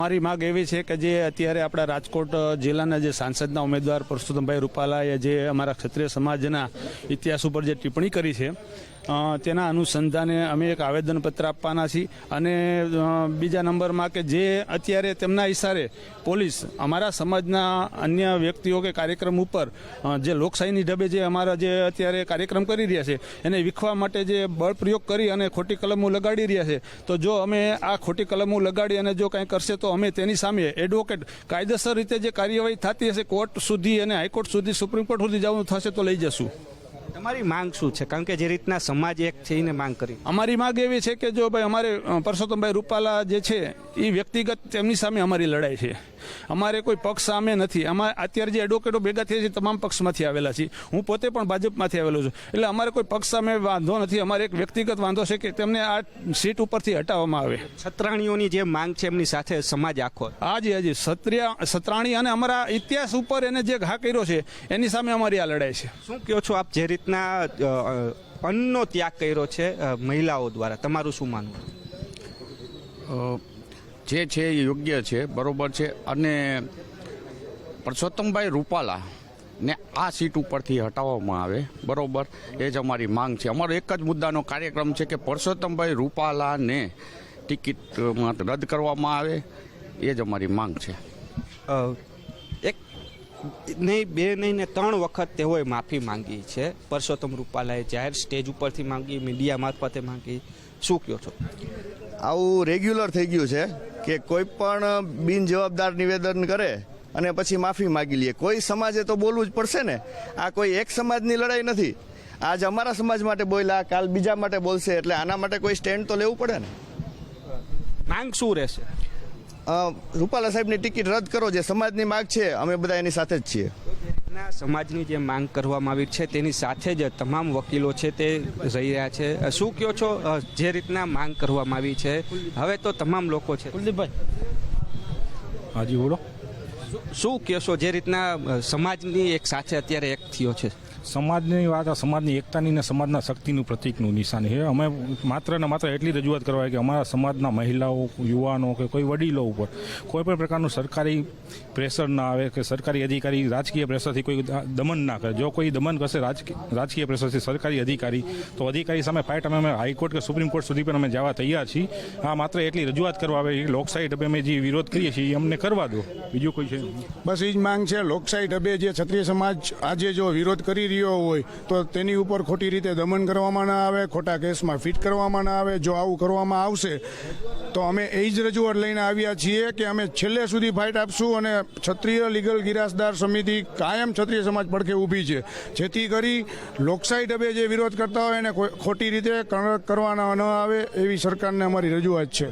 મારી માંગ એવી છે કે જે અત્યારે આપણા રાજકોટ જિલ્લાના જે સાંસદના ઉમેદવાર પરસોત્તમભાઈ રૂપાલાએ જે અમારા ક્ષત્રિય સમાજના ઇતિહાસ ઉપર જે ટિપ્પણી કરી છે તેના અનુસંધાને અમે એક આવેદનપત્ર આપવાના છીએ અને બીજા નંબરમાં કે જે અત્યારે તેમના ઇશારે પોલીસ અમારા સમાજના અન્ય વ્યક્તિઓ કે કાર્યક્રમ ઉપર જે લોકશાહીની ઢબે જે અમારા જે અત્યારે કાર્યક્રમ કરી રહ્યા છે, એને વિખવા માટે જે બળ પ્રયોગ કરી અને ખોટી કલમો લગાડી રહ્યા છે, તો જો અમે આ ખોટી કલમો લગાડી અને જો કંઈ કરશે તો અમે તેની સામે એડવોકેટ કાયદેસર રીતે જે કાર્યવાહી થતી હશે કોર્ટ સુધી અને હાઈકોર્ટ સુધી સુપ્રીમ કોર્ટ સુધી જવાનું થશે તો લઈ જશું. તમારી માંગ શું છે? કારણ કે જે રીતના સમાજ એક છે એને માંગ કરી. અમારી માંગ એવી છે કે જો ભાઈ અમારે પરસોત્તમભાઈ રૂપાલા જે છે એ વ્યક્તિગત તેમની સામે અમારી લડાઈ છે. અમારે કોઈ પક્ષ સામે નથી. અમારે અત્યારે જે એડવોકેટો ભેગા થયા છે તમામ પક્ષમાંથી આવેલા છે. હું પોતે પણ ભાજપમાંથી આવેલો છું. એટલે અમારે કોઈ પક્ષ સામે વાંધો નથી. અમારે એક વ્યક્તિગત વાંધો છે કે તેમને આ સીટ ઉપરથી હટાવવામાં આવે. છત્રાણીઓની જે માંગ છે એમની સાથે સમાજ આખો હાજી હાજી. સત્રિયા સત્રાણી અને અમારા ઇતિહાસ ઉપર એને જે ઘા કર્યો છે એની સામે અમારી આ લડાઈ છે. શું કહો છો આપ? જે રીતના અ, અન્નનો ત્યાગ કર્યો છે મહિલાઓ દ્વારા. તમારું શું માનવું? જે છે એ યોગ્ય છે બરોબર છે. અને પરસોત્તમભાઈ રૂપાલા ને આ સીટ ઉપરથી હટાવવામાં આવે બરોબર? એ જ અમારી માંગ છે. અમારો એક જ મુદ્દાનો કાર્યક્રમ છે કે પરસોત્તમભાઈ રૂપાલાને ટિકિટ રદ કરવામાં આવે એ જ અમારી માંગ છે. નહીં બે નહીં ને ત્રણ વખત તેઓએ માફી માંગી છે. પરસોત્તમ રૂપાલાએ જાહેર સ્ટેજ ઉપરથી માંગી મીડિયા મારફતે માંગી. શું કહો છો? આવું રેગ્યુલર થઈ ગયું છે કે કોઈ પણ બિનજવાબદાર નિવેદન કરે અને પછી માફી માગી લે. કોઈ સમાજે તો બોલવું જ પડશે ને. આ કોઈ એક સમાજની લડાઈ નથી. આજ અમારા સમાજ માટે બોલ્યા કાલ બીજા માટે બોલશે એટલે આના માટે કોઈ સ્ટેન્ડ તો લેવું પડે ને? માંગ શું રહેશે? રૂપાલા સાહેબની ટિકિટ રદ કરો જે સમાજની માગ છે અમે બધા એની સાથે જ છીએ. સમાજની જે માંગ કરવામાં આવી છે તેની સાથે જ તમામ વકીલો છે તે રહી રહ્યા છે. શું કહો છો જે રીતના માંગ કરવામાં આવી છે? હવે તો તમામ લોકો છે. હાજી બોલો. શું કહેશો જે રીતના સમાજની એક સાથે અત્યારે એક થયો છે? સમાજની વાત, આ સમાજની એકતાની ને સમાજના શક્તિનું પ્રતિકનું નિશાન છે. અમે માત્ર ને માત્ર એટલી રજૂઆત કરવા કે અમારા સમાજના મહિલાઓ, યુવાનો કે કોઈ વડીલો ઉપર કોઈ પણ પ્રકારનું સરકારી પ્રેશર ના આવે કે સરકારી અધિકારી રાજકીય પ્રેશરથી કોઈ દમન ના કરે. જો કોઈ દમન કરશે રાજકી- રાજકીય પ્રેશરથી સરકારી અધિકારી, તો અધિકારી સામે ફાઇટ અમે અમે હાઈકોર્ટ કે સુપ્રીમ કોર્ટ સુધી પણ અમે જવા તૈયાર છીએ. આ માત્ર એટલી રજૂઆત કરવા આવે લોકશાહી ઢબે અમે જે વિરોધ કરીએ છીએ એ અમને કરવા દો. બીજું કોઈ છે. બસ એ જ માંગ છે. લોકશાહી ઢબે જે ક્ષત્રિય સમાજ આજે જો વિરોધ કરી રહ્યો હોય, તો તેની ઉપર ખોટી રીતે દમન કરવામાં ના આવે, ખોટા કેસમાં ફિટ કરવામાં ના આવે. જો આવું કરવામાં આવશે, તો અમે એ જ રજૂઆત લઈને આવ્યા છીએ કે અમે છેલ્લે સુધી ફાઇટ આપશું અને ક્ષત્રિય લીગલ ગિરાસદાર સમિતિ કાયમ ક્ષત્રિય સમાજ પડખે ઊભી છે. જેથી કરી લોકશાહી ઢબે જે વિરોધ કરતા હોય એને ખોટી રીતે કર- કરવાના ન આવે એવી સરકારને અમારી રજૂઆત છે.